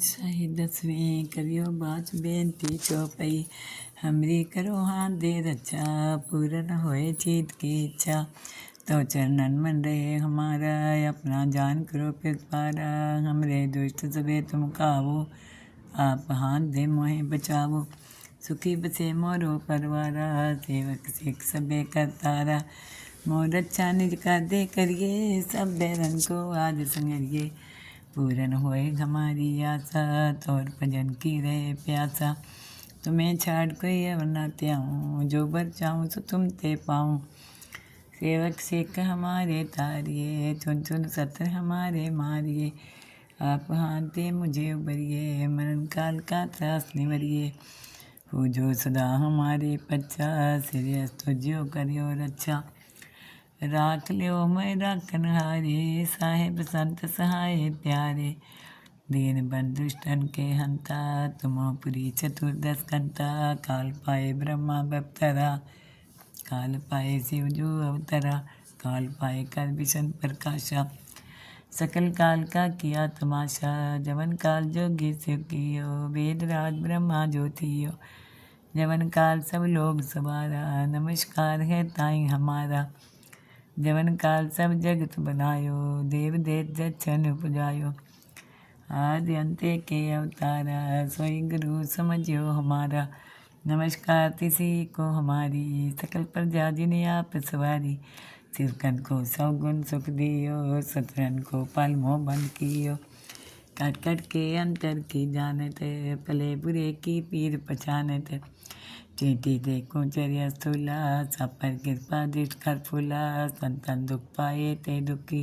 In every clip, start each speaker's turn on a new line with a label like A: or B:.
A: शहीदसवें करियो बाच बेनती चौपाई। हमरी करो हाथ दे रचा अच्छा, पूरन होए चीत की इच्छा। तो चरणन मन रहे हमारा, अपना जान करो पारा। हमरे दुष्ट सबे तुम कावो आप हाथ दे मोहे बचावो। सुखी बसे मोरो परवारा, सेवक सिख सबे करतारा। मोर अच्छा निज का दे करिए सब बैरन को आज संगरिए। पूरन होए हमारी आशा तोर भजन की रहे प्यासा। तुम्हें छाड़ कोई वरना त्याऊँ, जो बर चाहूँ सो तुम ते पाऊँ। सेवक सिख हमारे तारिए, चुन चुन सत्र हमारे मारिए। आप हाथे मुझे उबरिए, मरण काल का त्रास निवरिए। हो जो सदा हमारे पच्चा सिरियस तुझो करियो रक्षा राख लियो मैं राखन हारे, साहेब संत सहाय प्यारे। दीन बंधुष्टन के हंता तुमोपुरी चतुर्दश कंता काल पाए ब्रह्मा बप्तरा, काल पाए शिव जो अवतरा। काल पाए कर विशन प्रकाशा। सकल काल का किया तमाशा, जवन काल जोगी शिव कियो वेद राज ब्रह्मा ज्योतियो। जवन काल सब लोग सवारा, नमस्कार है ताई हमारा। जवन काल सब जगत बनायो, देव देव जच्छन उपजायो। आदि अंत्य के अवतारा, सोई गुरु समझियो हमारा। नमस्कार किसी को हमारी, सकल प्रजा जिन्हें आप सवारी। सिरकन को सौगुण सुख दियो, सतरन को पलमो बंद कियो। कट कट के अंतर की जानत, पले बुरे की पीर पहचानत चीटी देखो चरिया स्थूला सपर कृपा दृष्ट कर फूला, संतन दुख पाए ते दुखी,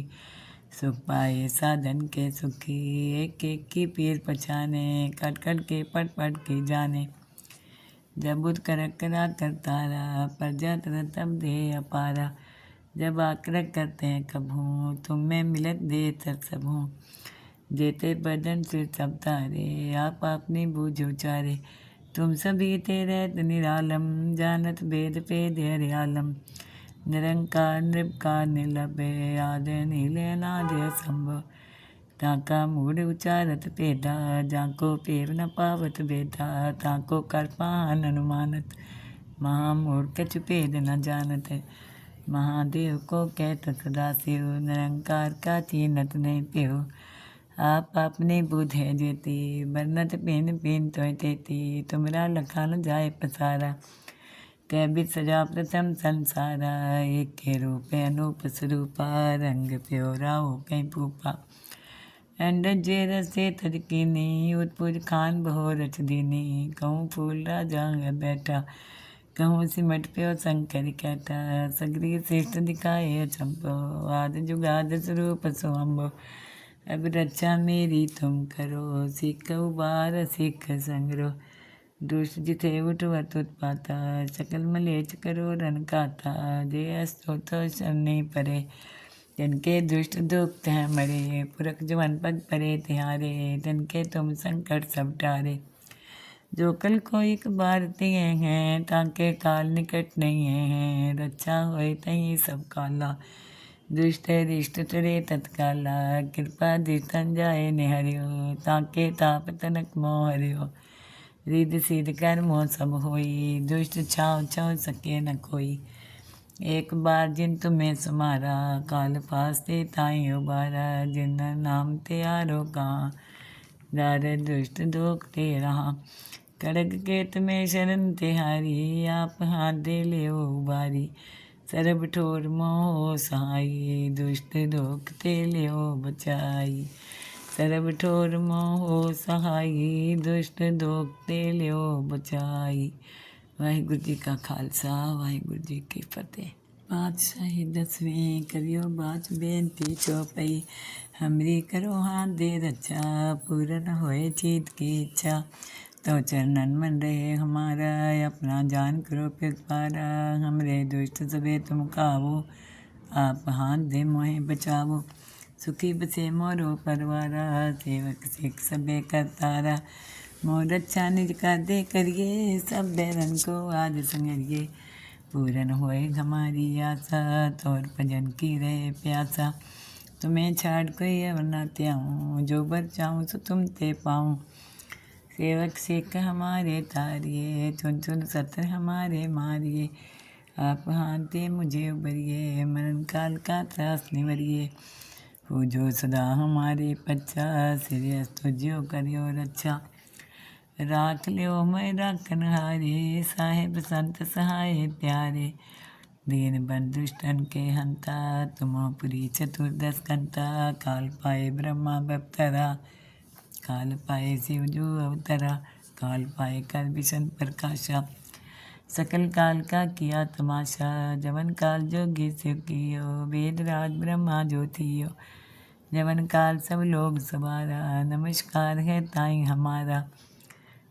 A: सुख पाए साधन के सुखी एक एक की पीर पछाने कट कट के पट पट के जाने। जब बुद्ध कर करा कर तारा प्रजा तब दे अपारा। जब आक्रक करते हैं कभू, तुम में मिलत दे सब। हूँ जेते बदन से सब तारे, आप अपनी बूझ उचारे। तुम सभी तेरे निरालम जानत वेद पे दे आलम। निरंकार निर्विकार निर्लभे आदि नीले अनादि संभव ताका मूड उचारत भेदा जाको पेव न पावत बेदा। ताको कर्पान अनुमानत महामूढ़ कछु भेद न जानत। महादेव को कहत सदा शिव निरंकार का चीनत नहीं प्यो आप अपने बुध है जेती बरनत पिन पिन तो तेती तुमरा लखा न जाए पसारा कैबित सजा प्रथम संसारा एक के रूप अनूप स्वरूपा रंग प्योरा हो कहीं पूपा अंड जे रसे तजकीनी उत्पुज खान बहो रच दीनी कहूँ फूल राजा बैठा कहूँ सिमट प्यो शंकर कहता सगरी श्रेष्ठ दिखाए चंपो आद जुगाद स्वरूप सोम्बो अब रचा मेरी तुम करो, सिख उबार, सिख संग्रह दुष्ट जिथे उठ उठवत उत्पाता सकल मलेच करो, रन काता। जे अस्तो तो शनि परे, जिनके दुष्ट दुख हैं मरे। पुरख जवन पग परे तिहारे, जिनके तुम संकट सब टारे। जो कल को एक बार दिए हैं, ताके काल निकट नहीं है। रक्षा होए तही सब काला। दुष्ट रिष्ट तरे तत्काला, कृपा दितन जाए निहरियो, ताके ताप तनक मोह हरियो रिद सिद्ध मोह सब होई, दुष्ट छाव छाव सके न कोई। एक बार जिन तुम्हें समारा, काल फास्ते ताई उबारा, जिन नाम त्यारो कहाँ दार दुष्ट दोख ते रहा। कड़क के तुम्हें शरण तिहारी, आप हाथ दे ले उबारी। सर्ब ठोर मोह साई दुष्ट दुख ते लियो बचाई। सर्ब ठोर मोह सहाई दुष्ट दुख ते लियो बचाई। वाहिगुरु जी का खालसा, वाहिगुरु जी की फतेह। बादशाह दसवें, करियो बात बेनती चौपाई। हमरी करो हाथ दे रचा, पूरन होए जीत की इच्छा। तो चरणन मन रहे हमारा अपना जान करो पारा हमरे दुष्ट सबे तुम कावो आप हाथ दे मोहे बचावो। सुखी बसे मोरो परवारा, सेवक सिख सबे करतारा। मोर अच्छा निज का दे करिए सब बैरन को आज संगरिए। पूरन होए हमारी आशा, तोर भजन की रहे प्यासा। तुम्हें छाड़ कोई अवना त्याऊँ, जो बर चाहूँ सो तुम ते पाऊँ। सेवक सिख हमारे तारिए, चुन चुन सत्र हमारे मारिए। आप हाथे मुझे उबरिए, मरण काल का त्रास निवरिए। हो जो सदा हमारे पच्चा सिरियस तुझो करियो रक्षा राख लियो मैं राखन हारे, साहेब संत सहाय प्यारे। दीन बंधुष्टन के हंता तुमोपुरी चतुर्दश कंता काल पाए ब्रह्मा बप्तरा। काल पाए शिव जो अवतरा, काल पाए कर विशन प्रकाशा। सकल काल का किया तमाशा, जवन काल जोगी शिव कियो वेद राज ब्रह्मा ज्योतियो। जवन काल सब लोग सवारा, नमस्कार है ताई हमारा।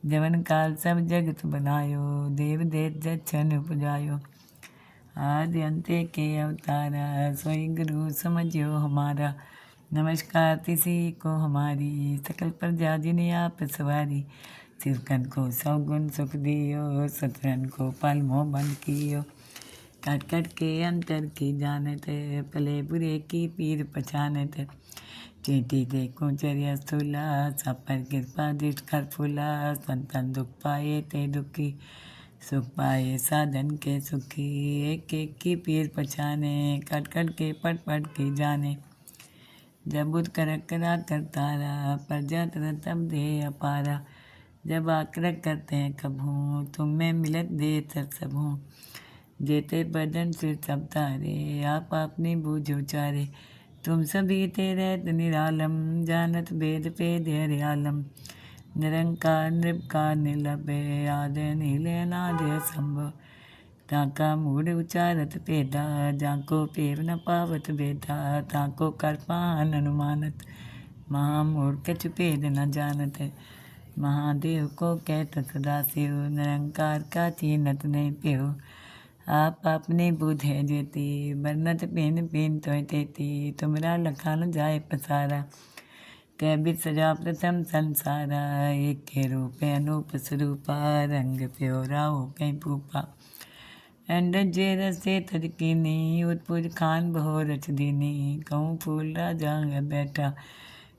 A: जवन काल सब जगत बनायो, देव देव जक्षन उपजायो। आदि अंत्य के अवतारा, सोई गुरु समझियो हमारा। नमस्कार, किसी को हमारी सकल प्रजा जिन्हें आप सवारी। सिरकन को सौगुन सुख दियो, सतरन को पल मोह बंद कियो। कट कट के अंतर की जानत, पले बुरे की पीर पछानत। चेटी देखो चरिया स्थूला सपर कृपा दृष्ट कर फूला। संतन दुख पाए ते दुखी, सुख पाए साधन के सुखी। एक एक की पीर पहचाने कट कट के पट पट की जाने। जब बुद्ध कर करा करतारा प्रजा तब दे अपारा। जब आक्रक करते हैं कभू तुम में मिलत दे सबू। जेते बदन सिर सब तारे, आप अपनी बूझ चारे तुम सभी तेरे निरालम, जानत भेद पे धैर्य आलम निरंकार नृपकार निलभे आद नीले नादय संभव ताका मूड उचारत पेदा जाको पेव न पावत बेदा ताको करपान अनुमानत। महामूढ़ कछ पेद न जानत, महादेव को कहत सदा शिव निरंकार का चीनत नहीं प्यो। आप अपने बुध है जेती बरनत पेन पेन तो तेती तुमरा लखान जाए पसारा। कैबित सजा प्रथम संसारा, एक के रूप अनूप स्वरूपा रंग प्योरा हो कहीं पूपा एंड जे रसे तदकिनी उत्पुज खान बहो रच दीनी कहूँ फूल राजा बैठा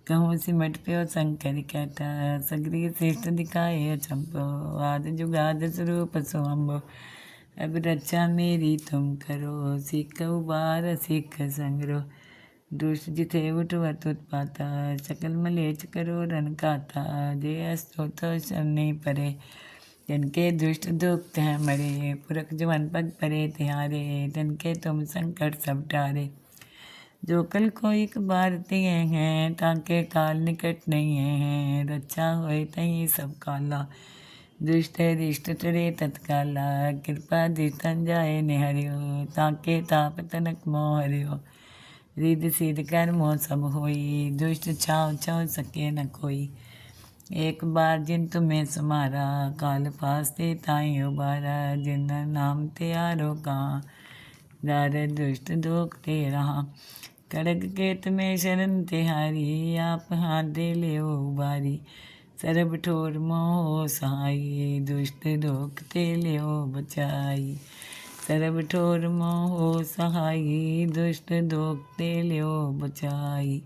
A: कहूँ सिमट पे और शंकर कहता सगरी श्रेष्ठ दिखाए चंपो आद जुगाद स्वरूप सोम्बो अब रक्षा मेरी तुम करो सिख उबार सिख संग्रो दुष्ट जिथे उठवत उत्पाता सकल मलेच करो रन काता जे अस्तो तो नहीं परे जिनके दुष्ट दुख है, मरे, पुरख जवन पग परे तिहारे, जिनके तुम संकट सब टारे। जो कल को एक बार दिए हैं, ताके काल निकट नहीं है रक्षा होए तही सब काला। दुष्ट रिष्ट तरे तत्काला, कृपा दितन जाए निहरियो, ताके ताप तनक मोह हरियो रिद सिद्ध कर मोह सब होई, दुष्ट छाव छाव सके न कोई। एक बार जिन तुम्हें समारा, काल पास ते ताई उबारा, जिन नाम त्यारो कहाँ, दार दुष्ट दोख ते रहा। कड़क केत में शरण तिहारी, आप हाथ दे ले उबारी। सरब ठोर मोह सहाई, दुष्ट रोक ते ले बचाई। सरब ठोर मोह सहाई, दुष्ट दोख ते ले बचाई।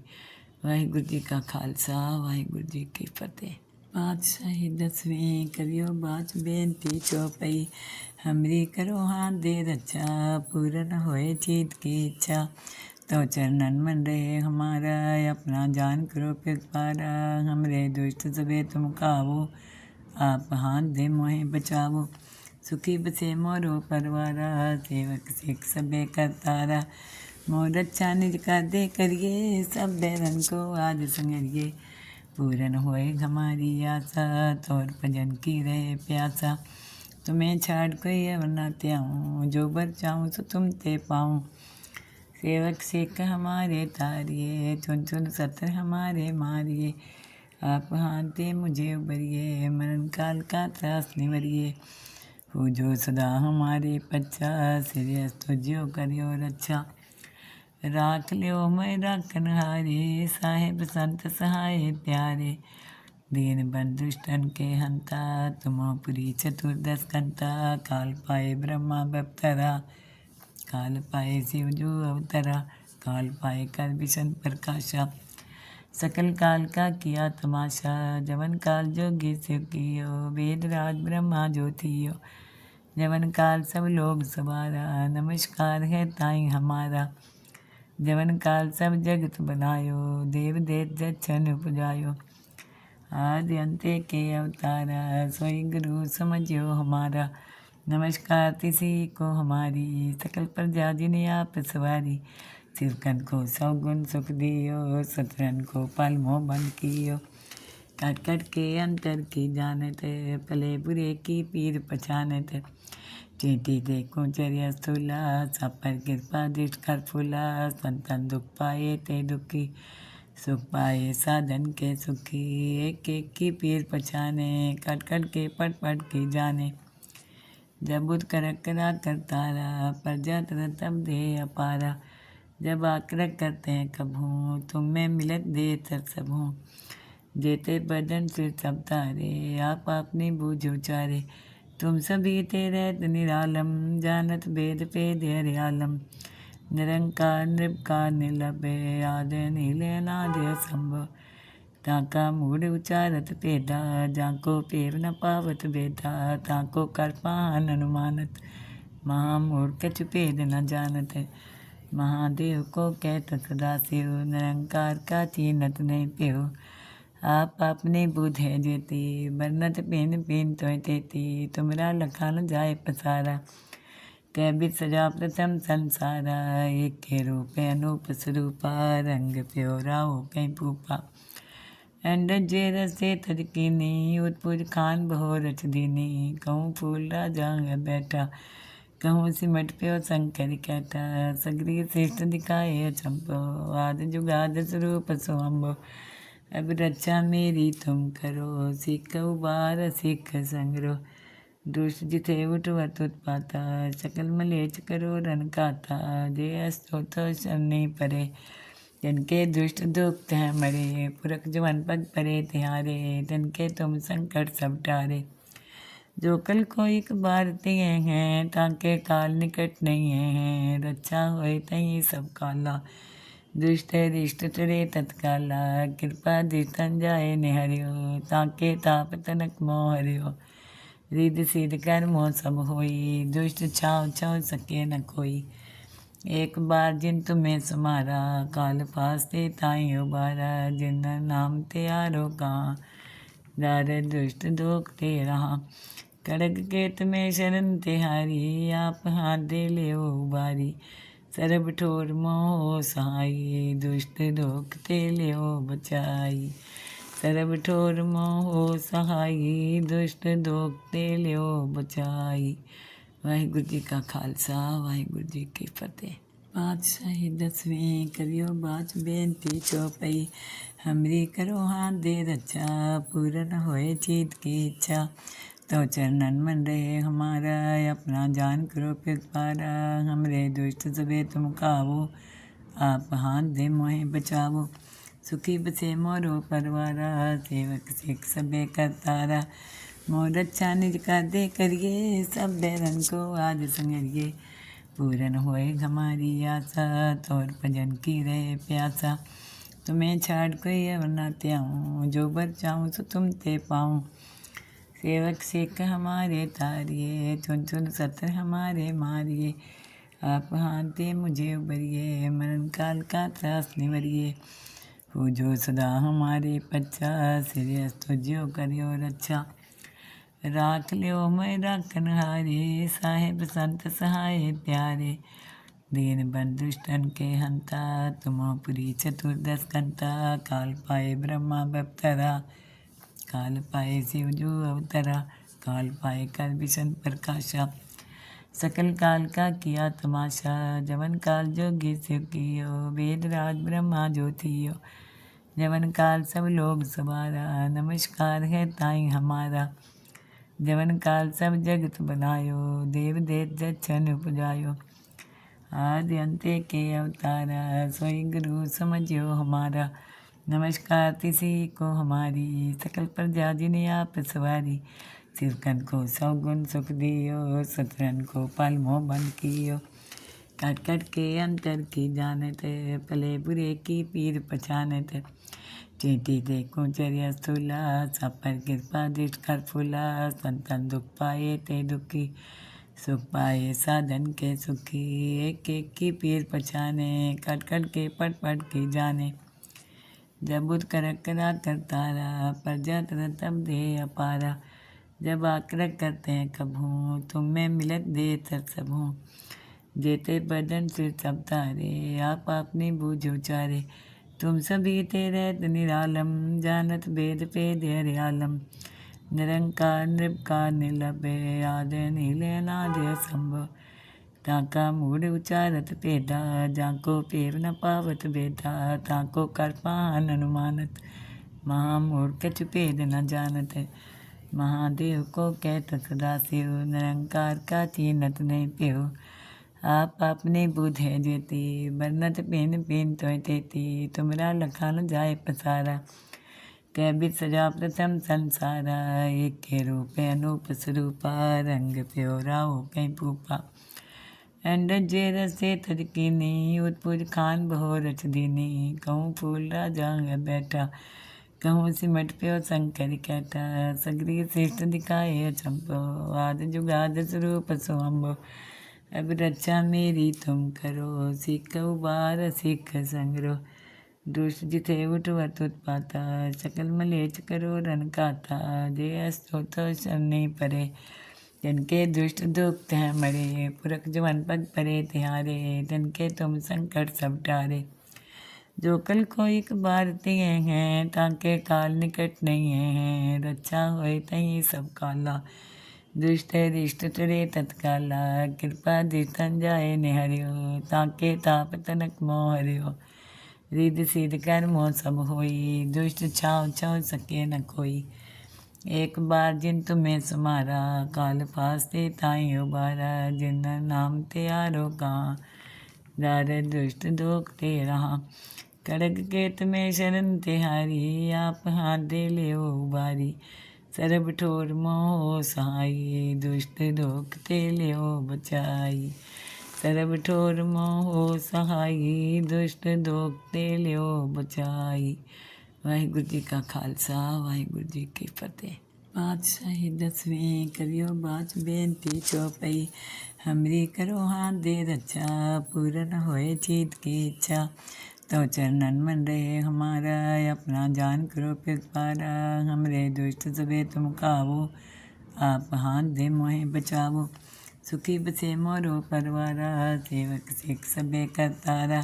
A: वाहिगुरु जी का खालसा, वाहिगुरु जी की फतेह। बादशाही दसवीं करियो बाच बेनती चौपई, हमरी करो हाथ दे रक्षा पूरन होए चीत की इच्छा। तो चरणन मन रहे हमारा अपना जान करो पारा हमरे दुष्ट सबे तुम कावो आप हाथ दे मोहे बचावो। सुखी बसे मोरो परवारा, सेवक सिख सबे करतारा। मोर निज का दे करिए सब बैरन को आज संगरिए। पूरन होए हमारी आशा, तोर भजन की रहे प्यासा। तुम्हें छाड़ कोई वरना त्याऊँ, जो बर चाहूँ सो तुम ते पाऊँ। सेवक सिख हमारे तारिए, चुन चुन सत्र हमारे मारिए। आप हाथे मुझे उबरिए, मरण काल का त्रास निवरिए। हो जो सदा हमारे पच्चा सिरियस तुझो करियो रक्षा। राख लियो मैं राखन हारे, साहेब संत सहाय प्यारे। दीन बंदुष्टन के हंता, तुम तुमोपुरी चतुर्दश कंता काल पाए ब्रह्मा बप्तरा, काल पाए शिव जो अवतरा। काल पाए कर विषण प्रकाशा। सकल काल का किया तमाशा, जवन काल जोगी शिव कियो। वेद राज ब्रह्मा ज्योतियो। जवन काल सब लोग सवारा, नमस्कार है ताई हमारा। जवन काल सब जगत बनायो, देव देव जक्षन उपजायो। आदि अंत्य के अवतारा, सोई गुरु समझियो हमारा। नमस्कार किसी को हमारी, सकल प्रजा जिन्हें आप सवारी। शिवकन को सौगुण सुख दियो, सतरन को पल मोह बंद कियो। कट कट के अंतर की जानत, पले बुरे की पीर पहचानत चीटी देखो चरिया स्थूला सपर कृपा दृष्ट कर फूला, संतन दुख पाए ते दुखी, सुख पाए साधन के सुखी एक एक की पीर पछाने कट कट के पट पट के जाने। जब बुद्ध कर करा करतारा प्रजा तब दे अपारा। जब आग्रह करते हैं कभू तुम में मिलत दे तर सबू। जेते बदन से सब तारे, आप अपनी बूझ उचारे। तुम सभी तेरे निरालम जानत वेद पे दे आलम। निरंकार नृपकार निलभे आद नीले नादय संभव ताका मूड उचारत भेदा जाको पेव न पावत बेदा ताको कर पान अनुमानत। महामूढ़ कछु पेद न जानत, महादेव को कहत सदा शिव निरंकार का चीनत नहीं प्यो। आप अपने बुध है जेती बरनत पेन पेन तो तेती तुमरा लखान जाए पसारा कैबित सजा प्रथम संसारा एक के रूप अनूप स्वरूपा रंग प्योरा हो कहीं पूपा एंड जे रसे तजकीनी उत्पुज खान बहो रच दीनी कहूँ फूल राजा बैठा कहूँ सिमट पे शंकर कहता सगरी श्रेष्ठ दिखाए चंपो आद जुगाद स्वरूप सोम्बो अब रक्षा मेरी तुम करो, सिख उबार, सिख संग्रो। दुष्ट जिथे उठ उठवत उत्पाता सकल मलेच करो, रन काता। जे अस्तो तो नहीं परे, जिनके दुष्ट दुख है मरे। पुरख जवन पग परे तिहारे, जिनके तुम संकट सब टारे। जो कल को एक बार दिए हैं, ताके काल निकट नहीं है। रक्षा होए तही सब काला। दुष्ट रिष्ट तरे तत्काला, कृपा दितन जाए निहरियो, ताके ताप तनक मोह हरियो रिद सिद्ध कर मोह सब होई, दुष्ट छाव छाव सके न कोई। एक बार जिन तुम्हें समारा, काल पास ते ताई उबारा, जिन नाम ते आरो कहाँ दार दुष्ट दोख ते रहा, कड़क केत में शरण तिहारी आप हाथ दे ले बारी सरब ठोर मोह सहाई दुष्ट रोक ते ले बचाई सरब ठोर मोह सहाई दुष्ट दोख ते ले बचाई वाहिगुरु जी का खालसा, वाहिगुरु जी की फतेह। पातशाही दसवें करियो बात बेनती चौपई। हमरी करो हाथ दे रचा पूरन होए चीत की इच्छा। तो चरणन मन रहे हमारा, अपना जान करो पारा हमरे दुष्ट सबे तुम कावो आप हाथ दे मोहे बचावो। सुखी बसे मोरो परवारा, सेवक सिख सबे करतारा। मोर अच्छा निज का दे करिए, सब बैरन को आज संगरिए। पूरन होए हमारी आशा, तोर भजन की रहे प्यासा। तुम्हें छाड़ कोई अवना त्याऊँ, जो बर चाहूँ सो तुम ते पाऊँ। सेवक सिख हमारे तारिए, चुन चुन सत्र हमारे मारिए। आप हाथे मुझे उबरिए, मरण काल का त्रास निवरिए। पूजो सदा हमारे पच्चा सिरियस तुझो करियो रक्षा। राख लियो मैं राखन हारे, साहेब संत सहाय प्यारे। दीन बंदुष्टन के हंता तुमोपुरी चतुर्दश कंता काल पाए ब्रह्मा बप्तरा। काल पाए शिव जो अवतरा, काल पाए कर विषण प्रकाशा। सकल काल का किया तमाशा, जवन काल जोगी शिव कियो वेद राज ब्रह्मा ज्योतियो। जवन काल सब लोग सवारा, नमस्कार है ताई हमारा। जवन काल सब जगत बनायो, देव देव जक्षन उपजायो। आदि अंत्य के अवतारा, सोई गुरु समझियो हमारा। नमस्कार, किसी को हमारी सकल प्रजा जिन्हें आप सवारी। शिवकन को सौगुण सुख दियो, सतरन को पल मोह बंद कियो। कट कट के अंतर की जानत, पले बुरे की पीर पछानत। चीटी देखो चरिया स्थूला सपर कृपा, दृष्ट कर फूला। संतन दुख पाए ते दुखी, सुख पाए साधन के सुखी। एक एक की पीर पछाने कट कट के पट पट की जाने। जब बुध कर करा करतारा प्रजा तब दे अपारा। जब आक्रक करते हैं कभू तुम में मिलत दे सबू। जेते बदन से सब तारे, आप अपनी बूझो चारे तुम सभी तेरे निरालम, जानत भेद पे आलम निरंकार नृपकार निलभे आद नीले नादय संभव ताका मूड उचारत पेदा जाको पेव न पावत बेदा ताको करपान अनुमानत। महामूढ़ कछ पेद न जानत, महादेव को कहत सदा शिव निरंकार का चीनत नहीं प्यो। आप अपने बुध है जेती, बरनत पेन पेन तो तेती, तुमरा लखान जाए पसारा। कैबित सजा प्रथम संसारा, एक के रूप अनूप स्वरूपा रंग प्योरा हो कहीं पूपा। एंड जे रसे तदकीनी उत्पुज खान बहो रच दीनी कहूँ फूल राजा बैठा कहूँ सिमट प्यो शंकर कहता सगरी श्रेष्ठ दिखाए चंपो आद जुगाद स्वरूप सोम्बो अब रक्षा मेरी तुम करो सिख उबार सिख संग्रो दुष्ट जिथे उठवत उत्पाता सकल मलेच करो रन काता जे अस्तो तो जिनके दुष्ट दुख हैं, मरे। पुरख जवन पग परे तिहारे, जिनके तुम संकट सब टारे जो कल को एक बार तिए हैं, ताके काल निकट नहीं है। रक्षा होए तही सब काला। दुष्ट रिष्ट तुरे तत्काला। कृपा दितन जाए निहरियो, ताके ताप तनक मोह हरियो रिद सिद्ध कर मोह सब होई, दुष्ट छाव छाव सके न कोई। एक बार जिन तुम्हें सुमारा, काल फास्ते ताई उबारा, जिन नाम ते आरो कहाँ दार दुष्ट दोख ते रहा कड़क के तुम्हें शरण तिहारी आप हाथ दे ले उबारी। सरब ठोर मोह सहाई, दुष्ट दोख ते लियो बचाई। सरब ठोर मोह सहाई, दुष्ट दोख ते लियो बचाई। ਵਾਹਿਗੁਰੂ ਜੀ ਕਾ ਖਾਲਸਾ ਵਾਹਿਗੁਰੂ ਜੀ ਕੀ ਫਤਿਹ ਬਾਦਸ਼ਾਹੀ ਦਸਵੇਂ ਕਰਿਓ ਬਾਚ ਬੇਨਤੀ ਚੋਪਈ ਹਮਰੀ ਕਰੋ ਹਾਂ ਦੇ रक्षा पूरन होए चीत की इच्छा तो चरणन मन रहे हमारा अपना जान करो फिर पारा हमरे दुष्ट सबे तुम कावो आप हाथ दे मोहे बचावो सुखी बसे मोरो परवारा सेवक सिख सबे करतारा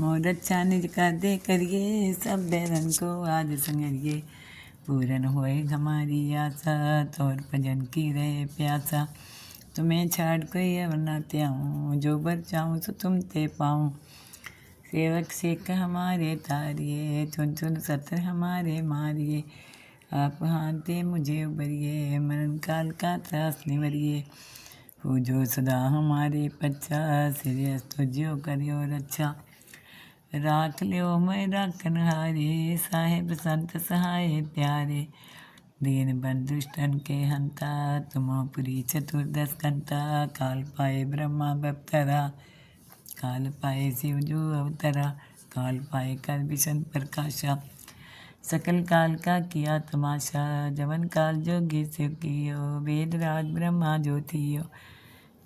A: मोर निज कर दे करिए सब बैरन को आज संगरिए पूरन होए हमारी आशा, तोर भजन की रहे प्यासा। तुम्हें छाड़ कोई वरना त्याऊँ, जो बर चाहूँ सो तुम ते पाऊँ। सेवक सिख हमारे तारिए चुन चुन सत्र हमारे मारिए आप हाथे मुझे उबरिए मरण काल का त्रास निवरिए जो सदा हमारे पच्चा सिरियस तुझो करियो रक्षा। राख लियो, मैं राखन हारे। साहेब संत सहाय प्यारे। दीन बंधुष्टन के हंता तुमोपुरी चतुर्दश कंता काल पाए ब्रह्मा बप्तरा, काल पाए शिव जो अवतरा। काल पाए कर विशन प्रकाशा। सकल काल का किया तमाशा, जवन काल जोगी शिव कियो। वेद राज ब्रह्मा ज्योतियो।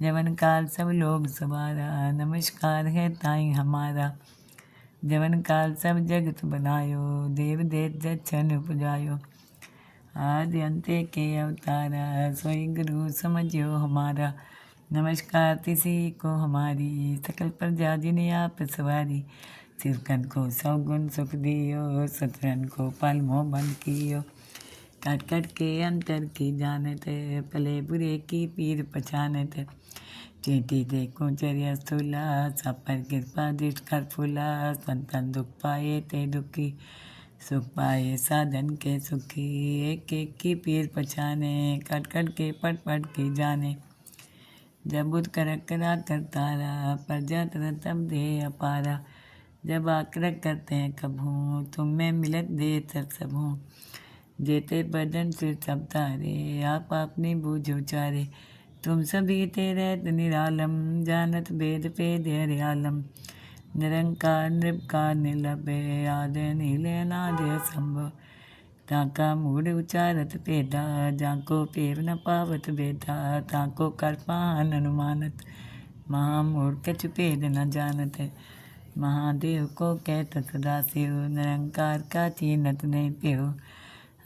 A: जवन काल सब लोग सवारा, नमस्कार है ताई हमारा। जवन काल सब जगत बनायो, देव देव जन उपजायो। आदि अंते के अवतारा, सोई गुरु समझियो हमारा। नमस्कार किसी को हमारी, सकल प्रजा जिन्हें आप सवारी। सिरकन को सौगुण सुख दियो, सतरन को पल मोह बन कियो। कट कट के अंतर की जानत, पले बुरे की पीर पछानत। चीटी देखो चरिया स्थूला सपर कृपा दृष्ट कर फूला, संतन दुख पाए ते दुखी, सुख पाए साधन के सुखी एक एक की पीर पछाने कट कट के पट पट के जाने। जब बुध कर करा करतारा प्रजा तब दे अपारा। जब आक्रक करते हैं कभू तुम में मिलत दे सबू। जेते बदन से सब तारे, आप अपनी बूझ उचारे। तुम सभी ते रहत निरालम, जानत वेद पेद हरियालम निरंकार निर्विकार निर्लभे आदि नीले अनादि संभव ताका मूढ़ उचारत भेदा जाको पेव न पावत बेदा, ताको कर्पान अनुमानत। महामूढ़ कछु भेद न जानत, महादेव को कहत सदा निरंकार का चीनत नहीं प्यो।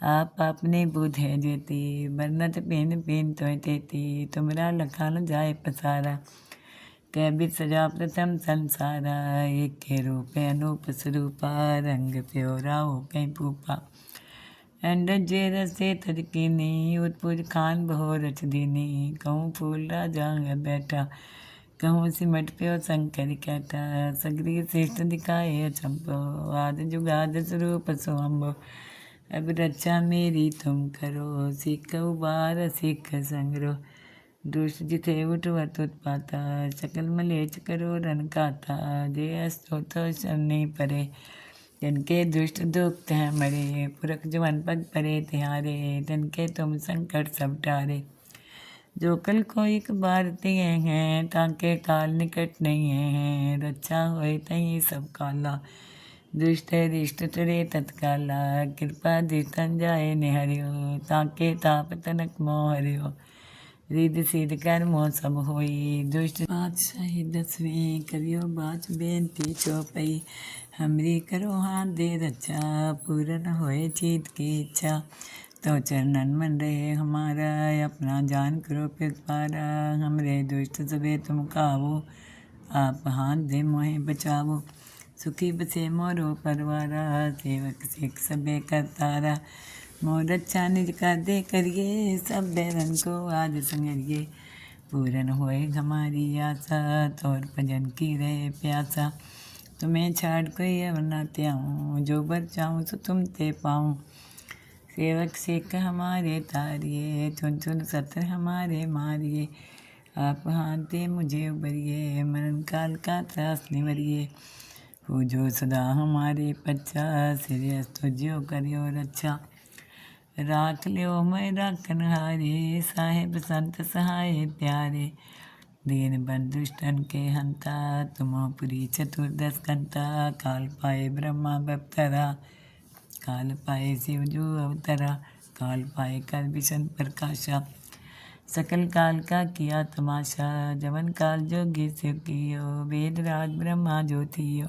A: आप अपने बुध है जेती बरनत पेन पेन तो तेती तुमरा लखान जाए पसारा कैबित सजा प्रथम संसारा एक के रूप अनूप स्वरूपा रंग प्योरा हो कहीं पूपा एंड जे रसे तदकीनी उत्पुज खान बहो रच दीनी कहूँ फूल राजा बैठा कहूँ सिमट प्यो शंकर कहता सगरी श्रेष्ठ दिखाए चंपो आद जुगाद स्वरूप सोम्बो अब रक्षा मेरी तुम करो, सिख उबार, सिख संग्रो। दुष्ट जिथे उठवत उत्पाता सकल मलेच करो, रन काता। जे अस्तोत शनि परे, जिनके दुष्ट दुख हैं मरे। पुरख जवन पग परे तिहारे, जिनके तुम संकट सब टारे। जो कल को एक बार तिए हैं, ताके काल निकट नहीं है। रक्षा होए तही सब काला। दुष्ट रिष्ट तरे तत्काला कृपा दितन जाए निहरियो ताके ताप तनक मोह हरियो रिद सिद्ध कर मोह सब होई दुष्ट बादशाही दसवीं करियो बाच बेनती चौपई हमरी करो हाथ दे रक्षा पूरन होए चीत की इच्छा तो चरणन मन रहे हमारा अपना जान करो पिपारा हमरे दुष्ट सबे तुम खावो आप हाथ दे मोहे बचावो सुखी बसे मोरो परवारा, सेवक सिख सबे करतारा। मोर अच्छा निज का दे करिए, सब बैरन को आज संगरिए। पूरन होए हमारी आशा, तोर भजन की रहे प्यासा। तुम्हें छाड़ कोई अवना त्याऊँ, जो बर चाहूँ सो तुम ते पाऊँ। सेवक सिख हमारे तारिए, चुन चुन सत्र हमारे मारिए। आप हाथ मुझे उबरिए, मरण काल का त्रास निवरिए। हो जो सदा हमारे पच्चा, सिर तुझो करियो रक्षा राख लियो मैं राखन हारे, साहेब संत सहाय प्यारे। दीन बंधुष्टन के हंता तुमोपुरी चतुर्दश कंता काल पाए ब्रह्मा बप्तरा, काल पाए शिव जो अवतरा। काल पाए कर विशन प्रकाशा। सकल काल का किया तमाशा, जवन काल जोगी शिव कियो, वेद राज ब्रह्मा ज्योतियो।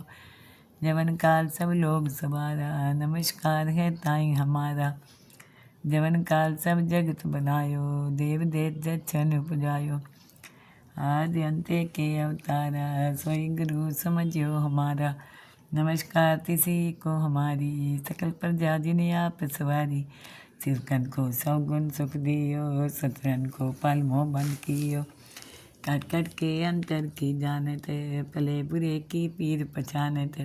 A: जवन काल सब लोग सवारा नमस्कार है ताई हमारा। जवन काल सब जगत बनायो, देव देव जन उपजायो। आदि अंत्य के अवतारा सोई गुरु समझियो हमारा। नमस्कार तिसी को हमारी, सकल प्रजा ने आप सवारी। सिरकन को सौगुन सुख दियो, सतरन को पल मोह बंद कियो। कट कट के अंतर की जानत पले बुरे की पीर पहचाने थे।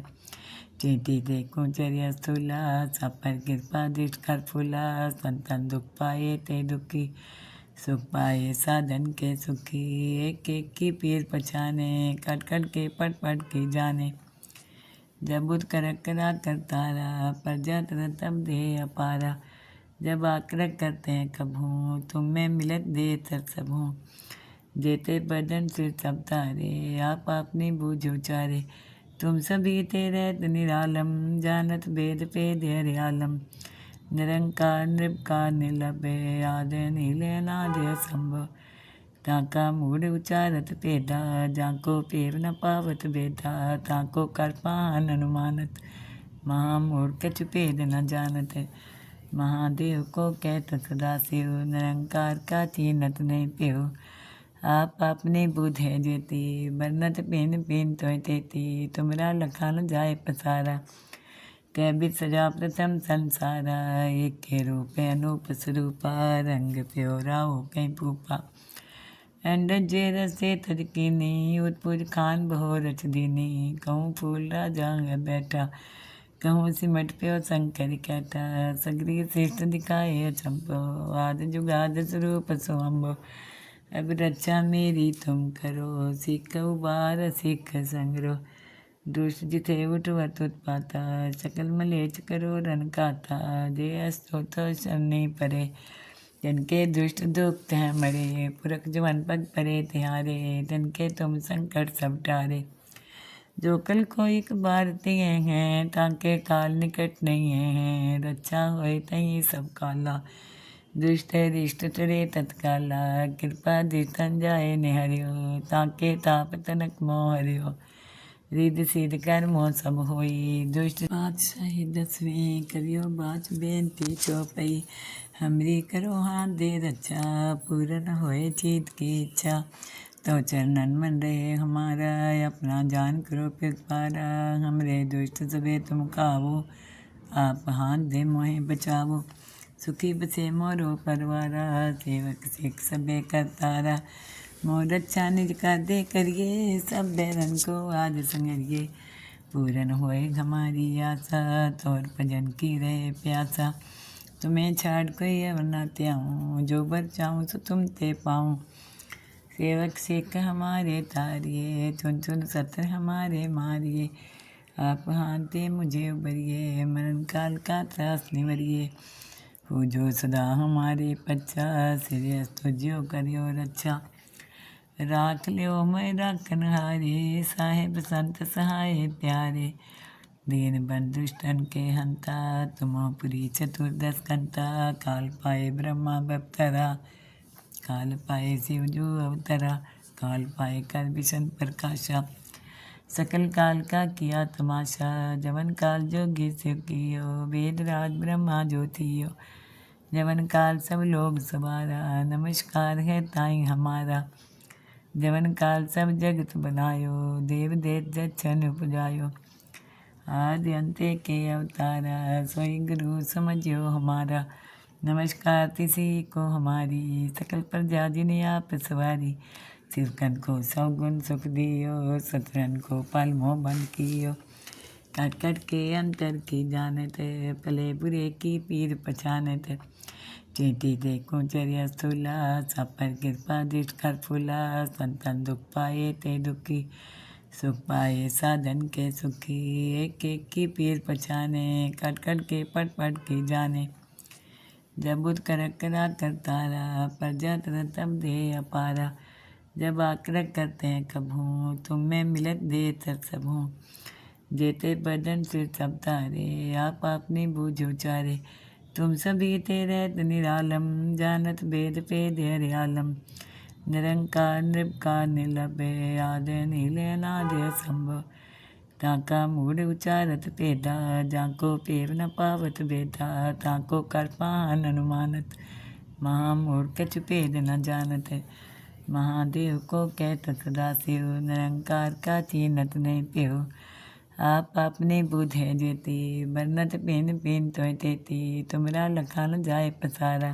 A: चीटी देखो चरिया स्थूला सपर कृपा दृष्ट कर फूला, संतन दुख पाए ते दुखी, सुख पाए साधन के सुखी, एक एक की पीर पछाने कट कट के पट पट की जाने। जब बुद्ध कर करा करतारा प्रजा तब दे अपारा। जब आक्रह करते हैं कभू तुम में मिलत दे तर सबू। जेते बदन से सब तारे आप अपनी बूझ उचारे तुम सभी ते रहत निरालम, जानत भेद पेद हरियालम। निरंकार निर्विकार निर्लभे आदि नीले अनादि संभव ताका मूढ़ उचारत भेदा जाको पेव न पावत बेदा, ताको कर्पान अनुमानत। महामूढ़ कछु भेद न जानत, महादेव को कहत सदा शिव निरंकार का चीनत नहीं प्यो। आप अपने बुध है जेती बरनत पेन पेन तो तेती तुमरा लखान जाए पसारा कैबित सजा प्रथम संसारा एक के रूप अनूप स्वरूपा रंग प्योरा हो कहीं पूपा एंड जे रसे तदकीनी उत्पुज खान बहो रच दीनी कहूँ फूल राजा बैठा कहूँ सिमट प्यो शंकर कहता सगरी श्रेष्ठ दिखाए चंपो आद जुगाद स्वरूप सोम्बो अब रक्षा मेरी तुम करो, सिख उबार, सिख संग्रो। दुष्ट जिथे उठ उठवत उत्पाता सकल मलेच करो, रन काता। जे अस्तोत शनि परे, जिनके दुष्ट दुख है मरे। पुरख जवन पग परे तिहारे, जिनके तुम संकट सब टारे। जो कल को एक बार तिये हैं, ताके काल निकट नहीं है। रक्षा होए तई सब काला। दुष्ट रिष्ट तरे तत्काला कृपा दितन जाए निहरियो ताके ताप तनक मोह हरियो रिद सिद्ध कर मोह सब होई दुष्ट बादशाही दसवीं करियो बाच बेनती चौपई हमरी करो हाथ दे रक्षा पूरन होए चीत की इच्छा तो चरणन मन रहे हमारा अपना जान करो पारा हमरे दुष्ट सबे तुम खावो आप हाथ दे मोहे बचावो सुखी बसे मोरो परवारा, सेवक सिख सबे करतारा। मोर अच्छा निज का दे करिए, सब बैरन को आज संगरिए। पूरन होए हमारी आशा, तोर भजन की रहे प्यासा। तुम्हें छाड़ कोई अवना त्याऊँ, जो बर चाहूँ सो तुम ते पाऊँ। सेवक सिख हमारे तारिए, चुन चुन सत्र हमारे मारिए। आप हाथे मुझे उबरिए मरण काल का त्रास निवरिए। पूजो सदा हमारे पच्चा सिर करियो रक्षा राख लियो मैं राखन हारे साहेब संत सहाय प्यारे। दीन बंधुष्टन के हंता तुमपुरी चतुर्दश कंता काल पाए ब्रह्मा बप्तरा, काल पाए शिव जो अवतरा। काल पाए कर विशन प्रकाशा। सकल काल का किया तमाशा, जवन काल जोगी शिव कियो वेद राज ब्रह्मा ज्योतियो। जवन काल सब लोग सवारा, नमस्कार है ताई हमारा। जवन काल सब जगत बनायो, देव देव जन उपजायो। आदि अंत्य के अवतारा, सोई गुरु समझो हमारा। नमस्कार किसी को हमारी, सकल प्रजा जिन्हें आप सवारी। सिरकन को सौगुन सुख दियो सतरन को पल मोह बन कियो। कट कट के अंतर की जानत पले बुरे की पीर पछानत चीटी देखो चरिया स्थूला, सब पर कृपा दृष्ट कर फूला। संतन दुख पाए ते दुखी, सुख पाए साधन के सुखी। एक एक की पीर पछाने, कट कट के पट पट की जाने। जब बुद्ध कर करा करतारा प्रजा तब दे अपारा। जब आक्रक करते हैं कभू तुम में मिलत दे तर सबू जेते बदन से सब तारे आप अपनी बूझ उचारे। तुम सभी तेरे निरालम, जानत वेद पे दे आलम। निरंकार नृपकार निलभे आदे नीले अनादे संभव ताका मूड उचारत पेदा, जाको पेव न पावत बेदा। ताको करपान अनुमानत महामूढ़ कछ पेद न जानत। महादेव को कहत सदा शिव निरंकार का चीनत नहीं प्यो। आप अपने बुध है जेती बरनत पेन पेन तो तेती तुमरा लखान जाए पसारा।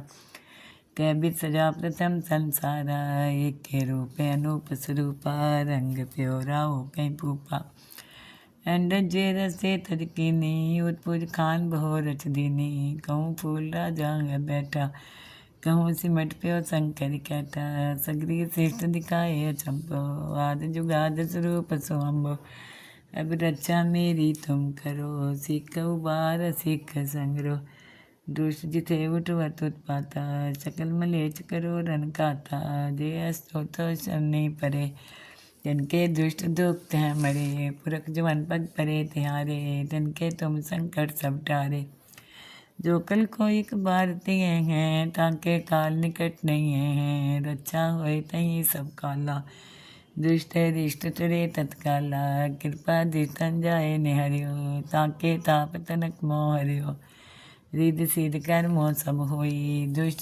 A: कैबित सजा प्रथम संसारा, एक के रूप अनूप स्वरूपा रंग प्योरा हो कहीं पूपा अंडजे रसे तदकीनी उत्पुज खान बहो रच दीनी, कहूँ फूल राजा बैठा। कहूँ सिमट प्यो शंकर कहता सगरी श्रेष्ठ दिखाए चंपो, आद जुगाद स्वरूप सोम्बो अब रक्षा मेरी तुम करो, सिख उबार, सिख संग्रो। दुष्ट जिथे उठ वत उत्पाता, सकल मलेच करो, रन काता जे अस्तो तो शनि परे, जिनके दुष्ट दुख हैं मरे। पुरख जवन पग परे, तिहारे, जिनके तुम संकट सब टारे। जो कल को एक बार दिए हैं, ताके काल निकट नहीं है। रक्षा होए तही सब काला, दुष्ट रिष्ट तुरे तत्काला। कृपा दिष्टन जाए निहरियो, ताके ताप तनक मोहरियो। रिद सिद्ध कर मोह सब होई, दुष्ट